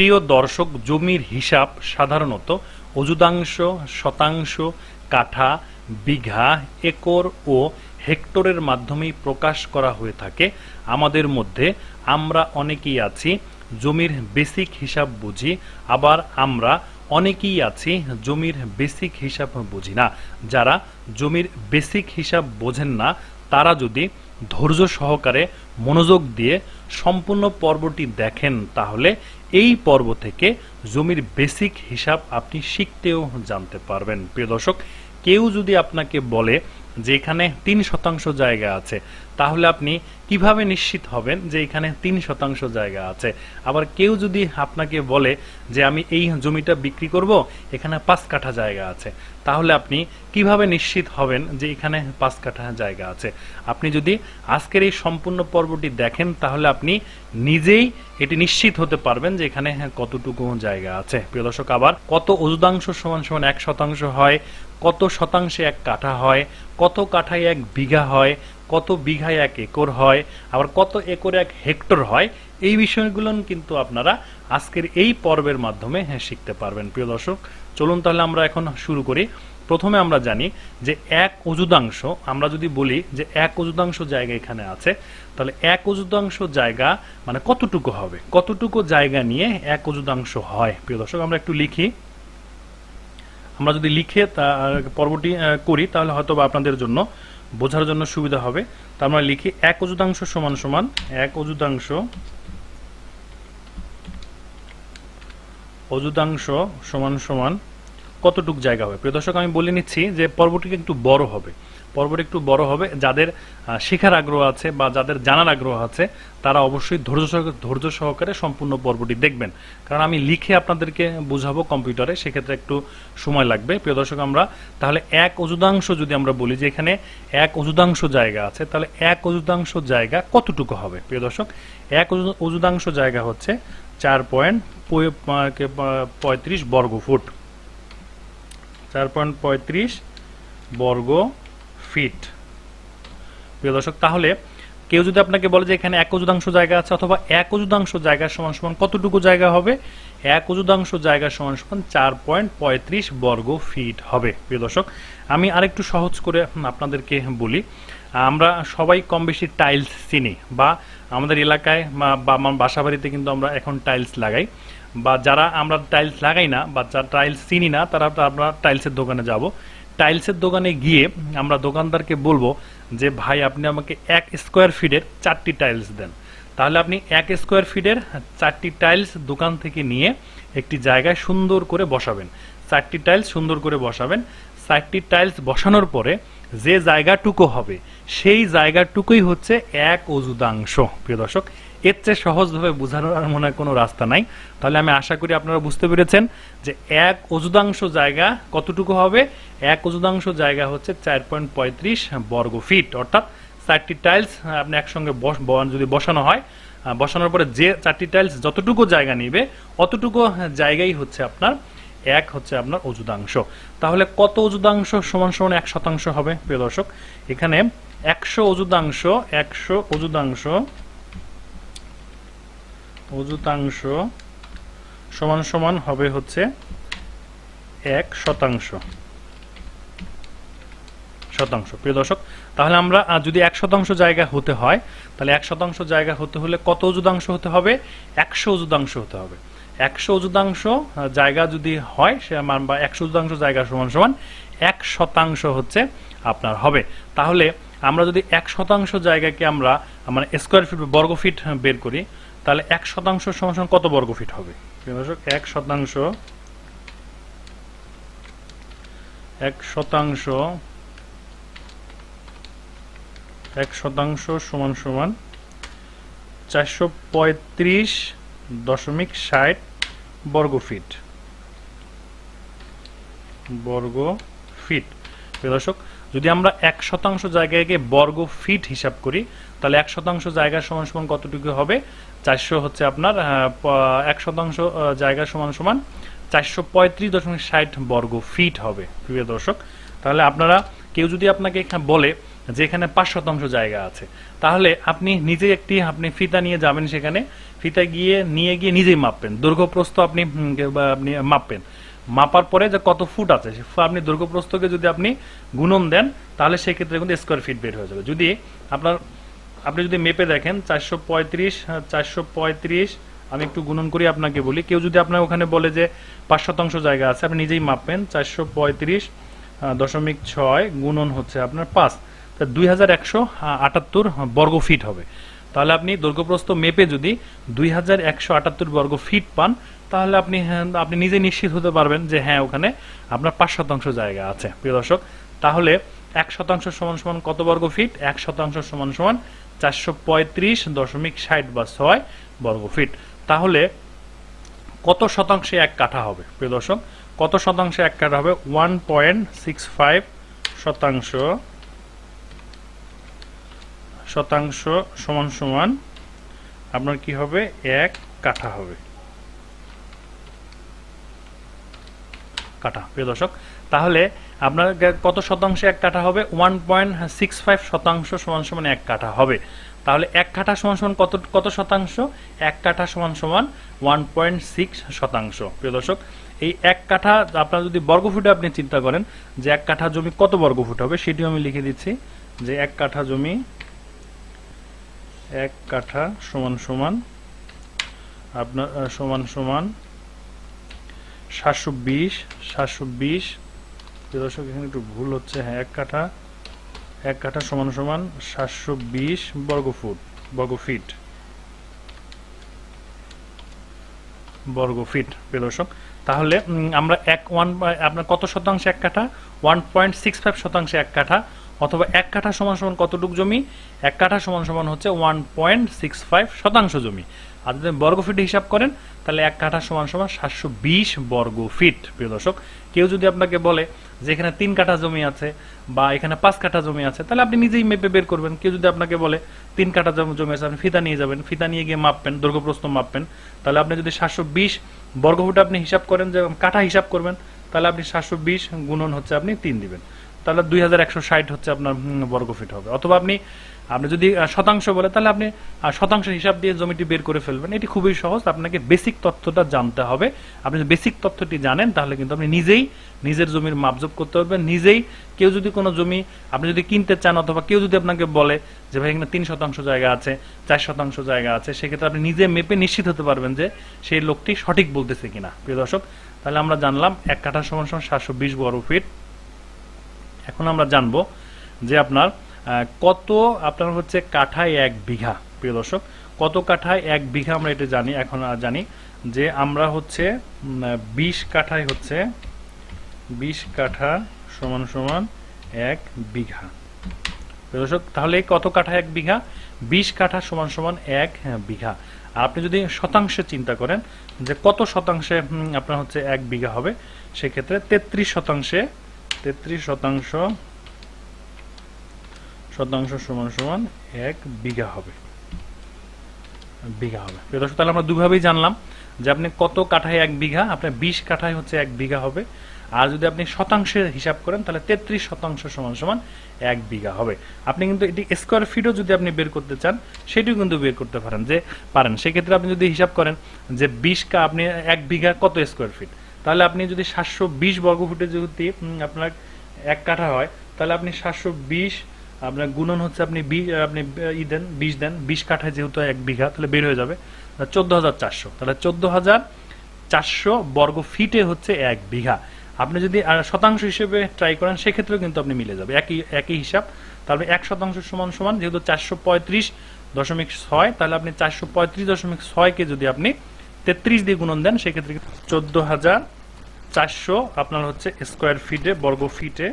প্রিয় দর্শক, জমির হিসাব সাধারণত অযুদাংশ শতাংশ, কাঠা, বিঘা, একর ও হেক্টরের মাধ্যমেই প্রকাশ করা হয়ে থাকে। আমাদের মধ্যে আমরা অনেকেই আছি, জমির বেসিক হিসাব বুঝি, আবার আমরা অনেকেই আছি, জমির বেসিক হিসাব বুঝি না। যারা জমির বেসিক হিসাব বোঝেন না, তারা যদি ধৈর্য সহকারে মনোযোগ দিয়ে সম্পূর্ণ পর্বটি দেখেন, তাহলে এই পর্ব থেকে জমির বেসিক হিসাব আপনি শিখতেও জানতে পারবেন। প্রিয় দর্শক কেউ যদি আপনাকে বলে যে এখানে তিন শতাংশ জায়গা আছে, তাহলে আপনি কীভাবে নিশ্চিত হবেন যে এখানে তিন শতাংশ জায়গা আছে? আবার কেউ যদি আপনাকে বলে যে আমি এই জমিটা বিক্রি করব, এখানে পাঁচ কাঠা জায়গা আছে, তাহলে আপনি কীভাবে নিশ্চিত হবেন যে এখানে পাঁচ কাঠা জায়গা আছে? আপনি যদি আজকের এই সম্পূর্ণ পর্বটি দেখেন, তাহলে আপনি নিজেই এটি নিশ্চিত হতে পারবেন যে এখানে কতটুকু জায়গা আছে। প্রিয় দর্শক, আবার কত অযুদাংশ সমান সমান এক শতাংশ হয় কত শতাংশে এক কাঠা হয়, কত কাঠায় এক বিঘা হয়, কত বিঘায় এক একর হয়, আবার কত একরে এক হেক্টর হয়, এই বিষয়গুলো কিন্তু আপনারা আজকের এই পর্বের মাধ্যমে হ্যাঁ শিখতে পারবেন। প্রিয় দর্শক, চলুন তাহলে আমরা এখন শুরু করি। প্রথমে আমরা জানি যে এক অযুদাংশ আমরা যদি বলি যে এক অযুদাংশ জায়গা এখানে আছে, তাহলে এক অযুদাংশ জায়গা মানে কতটুকু হবে? কতটুকু জায়গা নিয়ে এক অযুদাংশ হয়? প্রিয় দর্শক, আমরা একটু লিখি। আমরা যদি লিখে তা পর্বটি করি, তাহলে হয়তো বা আপনাদের জন্য বোঝার জন্য সুবিধা হবে। তা আমরা লিখি এক অযুতাংশ সমান সমান, এক অযুতাংশ অযুতাংশ সমান সমান কতটুক জায়গা হবে? প্রিয় দর্শক, আমি বলে নিচ্ছি যে পর্বটি একটু বড় হবে। পর্বটি একটু বড় হবে। যাদের শেখার আগ্রহ আছে বা যাদের জানার আগ্রহ আছে, তারা অবশ্যই ধৈর্য ধৈর্য সহকারে সম্পূর্ণ পর্বটি দেখবেন। কারণ আমি লিখে আপনাদেরকে বুঝাবো কম্পিউটারে, সেক্ষেত্রে একটু সময় লাগবে। প্রিয় দর্শক, আমরা তাহলে এক অযুদাংশ যদি আমরা বলি যে এখানে এক অযুদাংশ জায়গা আছে, তাহলে এক অযুদাংশ জায়গা কতটুকু হবে? প্রিয় দর্শক, এক অযু- অযুদাংশ জায়গা হচ্ছে চার পয়েন্ট পঁয়ত্রিশ বর্গ ফুট চার পয়েন্ট পঁয়ত্রিশ বর্গ ফিট। প্রিয় দর্শক, তাহলে কেউ যদি আপনাকে বলে যে এখানে এক অযুদাংশ জায়গা আছে অথবা এক অযুদাংশ জায়গা সমান সমান কতটুকু জায়গা হবে? এক অযুদাংশ জায়গা সমান সমান চার পয়েন্ট পঁয়ত্রিশ বর্গ ফিট হবে। প্রিয় দর্শক, আমি আরেকটু সহজ করে আপনাদেরকে বলি, আমরা সবাই কম বেশি টাইলস চিনি বা আমাদের এলাকায় বা- আমার বাসা বাড়িতে কিন্তু আমরা এখন টাইলস লাগাই। বা যারা আমরা টাইলস লাগাই না বা যারা টাইলস চিনি না, তারা আমরা টাইলসের দোকানে যাব। টাইলসের দোকানে গিয়ে আমরা দোকানদারকে বলব যে, ভাই, আপনি আমাকে এক স্কোয়ার ফিটের চারটি টাইলস দেন। তাহলে আপনি এক স্কোয়ার ফিটের চারটি টাইলস দোকান থেকে নিয়ে একটি জায়গায় সুন্দর করে বসাবেন। চারটি টাইলস সুন্দর করে বসাবেন। চারটি টাইলস বসানোর পরে যে জায়গাটুকু হবে, সেই জায়গাটুকুই হচ্ছে এক অযুদাংশ প্রিয় দর্শক এর চেয়ে সহজভাবে বোঝানোর আর মনে হয় কোনো রাস্তা নাই। তাহলে আমি আশা করি আপনারা বুঝতে পেরেছেন যে এক অযুদাংশ জায়গা কতটুকু হবে? এক অযুদাংশ জায়গা হচ্ছে চার পয়েন্ট পঁয়ত্রিশ বর্গ ফিট। অর্থাৎ চারটি টাইলস আপনি একসঙ্গে বস- যদি বসানো হয় বসানোর পরে যে চারটি টাইলস যতটুকু জায়গা নিবে, অতটুকু জায়গাই হচ্ছে আপনার এক হচ্ছে আপনার অযুদাংশ তাহলে কত অযুদাংশ সমান সমান এক শতাংশ হবে প্রিয় দর্শক? এখানে একশো অযুদাংশ একশো অযুদাংশ অযুতাংশ সমান সমান হবে হচ্ছে এক শতাংশ। শতাংশ। প্রিয় দর্শক, তাহলে আমরা যদি এক শতাংশ জায়গা হতে হয়, তাহলে এক শতাংশ জায়গা হতে হলে কত অযুদাংশ হতে হবে? একশো অযুদাংশ হতে হবে। একশো অযুদাংশ জায়গা যদি হয়, সে বা একশো অযুদাংশ জায়গা সমান সমান এক শতাংশ হচ্ছে আপনার হবে। তাহলে আমরা যদি এক শতাংশ জায়গাকে আমরা মানে স্কোয়ার ফিট বর্গ ফিট বের করি, তাহলে এক শতাংশ সমান কত বর্গ ফিট হবে? এক শতাংশ এক শতাংশ এক শতাংশ সমান সমান চারশো পঁয়ত্রিশ দশমিক ষাট বর্গ ফিট বর্গ ফিট দর্শক যদি আমরা এক শতাংশ জায়গাকে বর্গ ফিট হিসাব করি তাহলে এক শতাংশ জায়গা সমান সমান কতটুকু হবে? চারশো হচ্ছে আপনার এক শতাংশ আহ, জায়গা সমান সমান চারশো পঁয়ত্রিশ দশমিক ষাট বর্গ ফিট হবে প্রিয় দর্শক। তাহলে আপনারা কেউ যদি আপনাকে এখানে বলে যে এখানে পাঁচ শতাংশ জায়গা আছে তাহলে আপনি নিজে একটি আপনি ফিতা নিয়ে যাবেন সেখানে। ফিতা গিয়ে নিয়ে গিয়ে নিজেই মাপবেন। দৈর্ঘ্যপ্রস্থ আপনি আপনি মাপবেন। মাপার পরে যে কত ফুট আছে আপনি দৈর্ঘ্যপ্রস্থকে যদি আপনি গুণন দেন, তাহলে সেক্ষেত্রে কিন্তু স্কোয়ার ফিট বের হয়ে যাবে। যদি আপনার, আপনি যদি মেপে দেখেন, চারশো পঁয়ত্রিশ চারশো পঁয়ত্রিশ, আমি একটু গুণন করি আপনাকে বলি। কেউ যদি আপনার ওখানে বলে যে পাঁচ শতাংশ জায়গা আছে, আপনি নিজেই মাপবেন। চারশো পঁয়ত্রিশ দশমিক ছয় গুণন হচ্ছে আপনার পাঁচ। তা দুই হাজার একশো আটাত্তর বর্গ ফিট হবে। তাহলে আপনি দৈর্ঘ্যপ্রস্থ মেপে যদি দুই হাজার একশো আটাত্তর বর্গ ফিট পান তাহলে আপনি হ্যাঁ, আপনি নিজে নিশ্চিত হতে পারবেন যে হ্যাঁ ওখানে আপনার পাঁচ শতাংশ জায়গা আছে। প্রিয় দর্শক তাহলে এক শতাংশ সমান সমান কত বর্গ ফিট? এক শতাংশ সমান সমান চারশো পঁয়ত্রিশ দশমিক ষাট বা ছয় বর্গ ফিট। তাহলে কত শতাংশে এক কাঠা হবে? প্রিয় দর্শক কত শতাংশে এক কাঠা হবে? ওয়ান পয়েন্ট সিক্স ফাইভ শতাংশ শতাংশ সমান সমান, আপনার কি হবে? এক কাঠা হবে। কাঠা, প্রিয় দর্শক, তাহলে আপনার কত শতাংশে এক কাঠা হবে? ওয়ান পয়েন্ট সিক্স ফাইভ শতাংশ সমান সমান এক কাঠা হবে। তাহলে এক কাঠা সমান সমান কত কত শতাংশ? এক কাঠা সমান সমান ওয়ান পয়েন্ট সিক্স শতাংশ। প্রিয় দর্শক, এই এক কাঠা, আপনার যদি বর্গফুটে আপনি চিন্তা করেন যে এক কাঠা জমি কত বর্গফুট হবে, সেটিও আমি লিখে দিচ্ছি যে এক কাঠা জমি এক কাঠা সমান সমান, আপনার সমান সমান সাতশো বিশ সাতশো বিশ। দর্শক, এখানে একটু ভুল হচ্ছে। হ্যাঁ এক কাঠা এক কাঠা সমান সমান সাতশো বিশ বর্গ ফুট বর্গ ফিট বর্গ ফিট প্রিয় দর্শক। তাহলে আমরা এক, ওয়ান, আপনার কত শতাংশ এক কাঠা? ওয়ান পয়েন্ট সিক্স ফাইভ শতাংশে এক কাঠা। অথবা এক কাঠা সমান সমান কতটুক জমি? এক কাঠা সমান সমান হচ্ছে ওয়ান পয়েন্ট সিক্স ফাইভ শতাংশ জমি। আর যদি বর্গ ফিট হিসাব করেন, তাহলে এক কাঠা সমান সমান সাতশো বিশ বর্গ ফিট প্রিয় দর্শক, কেউ যদি আপনাকে বলে যে এখানে তিন কাঠা জমি আছে বা এখানে পাঁচ কাঠা জমি আছে, তাহলে আপনি নিজেই মেপে বের করবেন। কেউ যদি আপনাকে বলে তিন কাঠা জমি আছে, আপনি ফিতা নিয়ে যাবেন। ফিতা নিয়ে গিয়ে মাপবেন, দৈর্ঘ্যপ্রস্থ মাপবেন। তাহলে আপনি যদি সাতশো বিশ বর্গফুট আপনি হিসাব করেন, যে কাঠা হিসাব করবেন, তাহলে আপনি সাতশো বিশ গুণন হচ্ছে আপনি তিন দিবেন। তাহলে দুই হাজার একশো ষাট হচ্ছে আপনার হুম, বর্গফিট হবে। অথবা আপনি আপনি যদি শতাংশ বলে তাহলে আপনি শতাংশ হিসাব দিয়ে জমিটি বের করে ফেলবেন। এটি খুবই সহজ আপনাকে বেসিক তথ্যটা জানতে হবে। আপনি যদি বেসিক তথ্যটি জানেন তাহলে কিন্তু আপনি নিজেই নিজের জমির মাপজোপ করতে পারবেন। নিজেই কেউ যদি কোনো জমি আপনি যদি কিনতে চান অথবা কেউ যদি আপনাকে বলে যে ভাই এখানে তিন শতাংশ জায়গা আছে চার শতাংশ জায়গা আছে সেক্ষেত্রে আপনি নিজে মেপে নিশ্চিত হতে পারবেন যে সেই লোকটি সঠিক বলতেছে কিনা। প্রিয় দর্শক তাহলে আমরা জানলাম এক কাঠা সমান সমান সাতশো বিশ বর্গ ফিট এখন আমরা জানব যে আপনার কত আপনার হচ্ছে কাঠায় এক বিঘা, প্রিয় দর্শক, কত কাঠায় এক বিঘা আমরা এটা জানি, এখন জানি যে আমরা হচ্ছে বিশ কাঠায় হচ্ছে, বিশ কাঠা সমান সমান এক বিঘা। প্রিয় দর্শক, তাহলে কত কাঠা এক বিঘা? বিশ কাঠা সমান সমান এক বিঘা। আর আপনি যদি শতাংশে চিন্তা করেন যে কত শতাংশে আপনার হচ্ছে এক বিঘা হবে, সেক্ষেত্রে তেত্রিশ শতাংশে তেত্রিশ শতাংশ শতাংশ সমান সমান এক বিঘা হবে। বিঘা হবে। প্রিয় দর্শক, তাহলে আমরা দুভাবেই জানলাম যে আপনি কত কাঠায় এক বিঘা, আপনার বিশ কাঠায় হচ্ছে এক বিঘা হবে। আর যদি আপনি শতাংশে হিসাব করেন, তাহলে তেত্রিশ শতাংশ সমান সমান এক বিঘা হবে। আপনি কিন্তু এটি স্কোয়ার ফিটও যদি আপনি বের করতে চান, সেটিও কিন্তু বের করতে পারেন। যে পারেন, সেক্ষেত্রে আপনি যদি হিসাব করেন যে বিশ কা, আপনি এক বিঘা কত স্কোয়ার ফিট তাহলে আপনি যদি সাতশো বিশ বর্গ ফুটে যদি আপনার এক কাঠা হয়, তাহলে আপনি সাতশো বিশ, আপনার গুণন হচ্ছে আপনি বি আপনি ই দেন, বিশ দেন, বিশ কাঠায় যেহেতু এক বিঘা, তাহলে বের হয়ে যাবে চোদ্দ হাজার চারশো। তাহলে চোদ্দ হাজার চারশো বর্গ ফিটে হচ্ছে এক বিঘা। আপনি যদি শতাংশ হিসেবে ট্রাই করেন, সেক্ষেত্রেও কিন্তু আপনি মিলে যাবে, একই একই হিসাব। তাহলে এক শতাংশ সমান সমান, যেহেতু চারশো পঁয়ত্রিশ দশমিক ছয়, তাহলে আপনি চারশো পঁয়ত্রিশ দশমিক ছয়কে যদি আপনি তেত্রিশ দিয়ে গুণন দেন, সেক্ষেত্রে চোদ্দ হাজার চারশো আপনার হচ্ছে স্কোয়ার ফিটে বর্গ ফিটে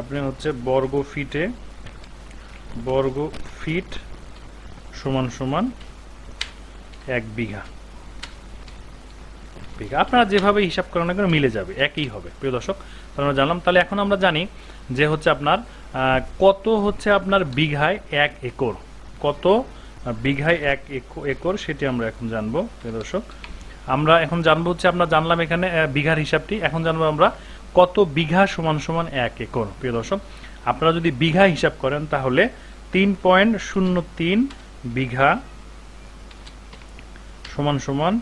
আপনি হচ্ছে বর্গ ফিটে বর্গ ফিট সমান সমান এক বিঘা। বিঘা। আপনারা যেভাবে হিসাব করেন না কেন, মিলে যাবে, একই হবে। প্রিয় দর্শক আমরা জানলাম, তাহলে এখন আমরা জানি যে হচ্ছে আপনার কত হচ্ছে আপনার বিঘায় এক একর? কত বিঘায় এক একর- সেটি আমরা এখন জানব দর্শক। আমরা এখন জানব হচ্ছে, আমরা জানলাম এখানে বিঘার হিসাবটি। এখন জানব আমরা কত বিঘা সমান সমান এক একর, প্রিয় দর্শক। আপনারা যদি বিঘা হিসাব করেন, তাহলে তিন পয়েন্ট শূন্য তিন বিঘা সমান সমান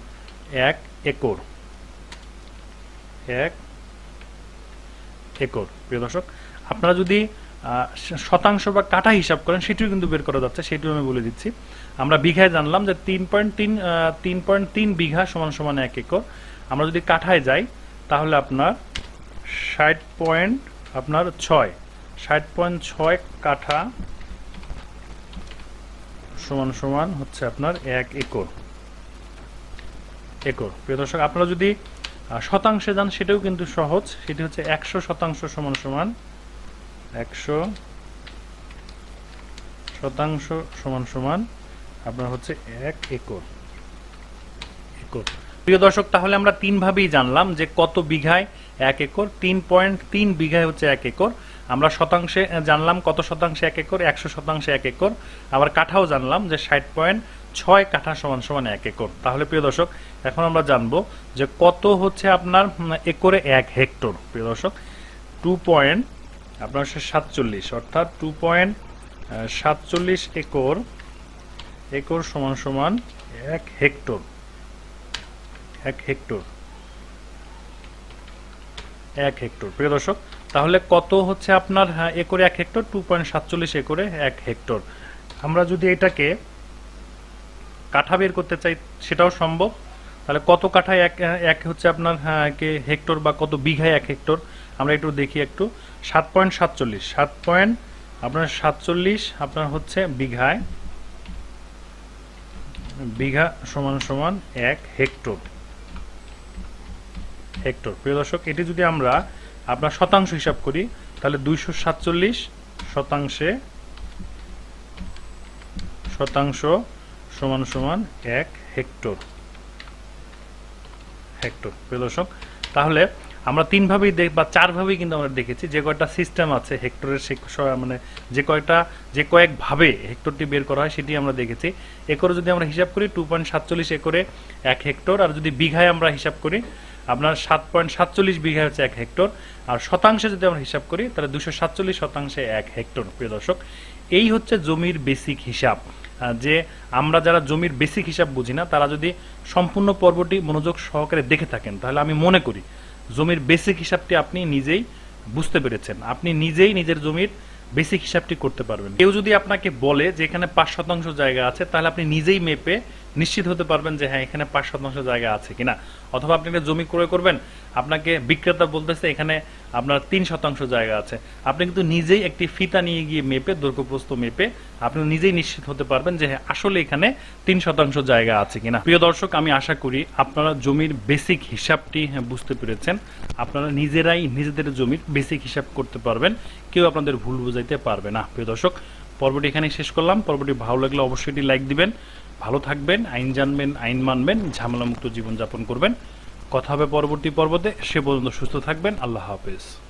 এক একর। এক একর, প্রিয় দর্শক। আপনারা যদি শতাংশ বা কাঠা হিসাব করেন, সেটিও কিন্তু বের করা যাচ্ছে, সেটিও আমি বলে দিচ্ছি। আমরা বিঘায় জানলাম যে তিন পয়েন্ট তিন তিন পয়েন্ট তিন বিঘা সমান সমান এক একর। আমরা যদি কাঠায় যাই, তাহলে আপনার ষাট পয়েন্ট, আপনার ছয়। ষাট পয়েন্ট ছয় কাঠা সমান সমান হচ্ছে আপনার এক একর। একর। প্রিয় দর্শক, আপনারা যদি শতাংশে যান, সেটাও কিন্তু সহজ। সেটি হচ্ছে একশো শতাংশ সমান সমান একশো শতাংশ সমান সমান আপনার হচ্ছে এক একর। একর। প্রিয় দর্শক, তাহলে আমরা তিন ভাবেই জানলাম যে কত বিঘায় এক একর, তিন পয়েন্ট তিন বিঘায় হচ্ছে এক একর। আমরা শতাংশে জানলাম কত শতাংশে এক একর, একশো শতাংশে এক একর। আবার কাঠাও জানলাম যে ষাট পয়েন্ট ছয় কাঠা সমান সমান এক একর। তাহলে প্রিয় দর্শক, এখন আমরা জানব যে কত হচ্ছে আপনার একরে এক হেক্টর। প্রিয় দর্শক, টু পয়েন্ট আপনার হচ্ছে সাতচল্লিশ অর্থাৎ টু পয়েন্ট সাতচল্লিশ একর একর সমান সমান এক হেক্টর এক হেক্টর এক হেক্টর। প্রিয় দর্শক তাহলে কত হচ্ছে আপনার হ্যাঁ, একরে এক হেক্টর টু পয়েন্ট সাতচল্লিশ একরে এক হেক্টর। আমরা যদি এটাকে কাঠা বের করতে চাই সেটাও সম্ভব। তাহলে কত কাঠায় এক এক হচ্ছে আপনার হ্যাঁ, হেক্টর বা কত বিঘায় এক হেক্টর? আমরা একটু দেখি একটু। সাত পয়েন্ট সাতচল্লিশ। সাত পয়েন্ট আপনার সাতচল্লিশ আপনার হচ্ছে বিঘায় বিঘা সমান সমান এক হেক্টর। হেক্টর। প্রিয় দর্শক এটি যদি আমরা আপনার শতাংশ হিসাব করি তাহলে দুইশো সাতচল্লিশ শতাংশে শতাংশ সমান সমান এক হেক্টর। হেক্টর প্রিয় দর্শক? তাহলে আমরা তিনভাবেই দেখ বা চারভাবেই কিন্তু আমরা দেখেছি, যে কয়টা সিস্টেম আছে হেক্টরের সে মানে যে কয়টা, যে কয়েকভাবে হেক্টরটি বের করা হয় সেটি আমরা দেখেছি। একরে যদি আমরা হিসাব করি টু পয়েন্ট সাতচল্লিশ একরে এক হেক্টর, আর যদি বিঘায় আমরা হিসাব করি, আপনার সাত পয়েন্ট সাতচল্লিশ বিঘা হচ্ছে এক হেক্টর, আর শতাংশে যদি আমরা হিসাব করি, তাহলে দুশো সাতচল্লিশ শতাংশে এক হেক্টর, প্রিয় দর্শক। এই হচ্ছে জমির বেসিক হিসাব। যে আমরা যারা জমির বেসিক হিসাব বুঝি না, তারা যদি সম্পূর্ণ পর্বটি মনোযোগ সহকারে দেখে থাকেন, তাহলে আমি মনে করি জমির বেসিক হিসাবটি আপনি নিজেই বুঝতে পেরেছেন। আপনি নিজেই নিজের জমির বেসিক হিসাবটি করতে পারবেন। কেউ যদি আপনাকে বলে যে এখানে পাঁচ শতাংশ জায়গা আছে, তাহলে আপনি নিজেই মেপে নিশ্চিত হতে পারবেন যে হ্যাঁ এখানে পাঁচ শতাংশ জায়গা আছে কিনা। অথবা আপনি একটা জমি ক্রয় করবেন আপনাকে বিক্রেতা বলতেছে এখানে আপনার তিন শতাংশ জায়গা আছে। আপনি কিন্তু নিজেই একটি ফিতা নিয়ে গিয়ে মেপে দৈর্ঘ্যপ্রস্থ মেপে আপনি নিজেই নিশ্চিত হতে পারবেন যে হ্যাঁ আসলে এখানে তিন শতাংশ জায়গা আছে কিনা। প্রিয় দর্শক আমি আশা করি আপনারা জমির বেসিক হিসাবটি হ্যাঁ, বুঝতে পেরেছেন। আপনারা নিজেরাই নিজেদের জমির বেসিক হিসাব করতে পারবেন। কেউ আপনাদের ভুল বুঝাইতে পারবে না। প্রিয় দর্শক পর্বটি এখানেই শেষ করলাম। পর্বটি ভালো লাগলে অবশ্যই লাইক দিবেন। ভালো থাকবেন, আইন জানবেন, আইন মানবেন, ঝামেলামুক্ত জীবনযাপন করবেন। কথা হবে পরবর্তী পর্বতে, সে পর্যন্ত সুস্থ থাকবেন, আল্লাহ হাফেজ।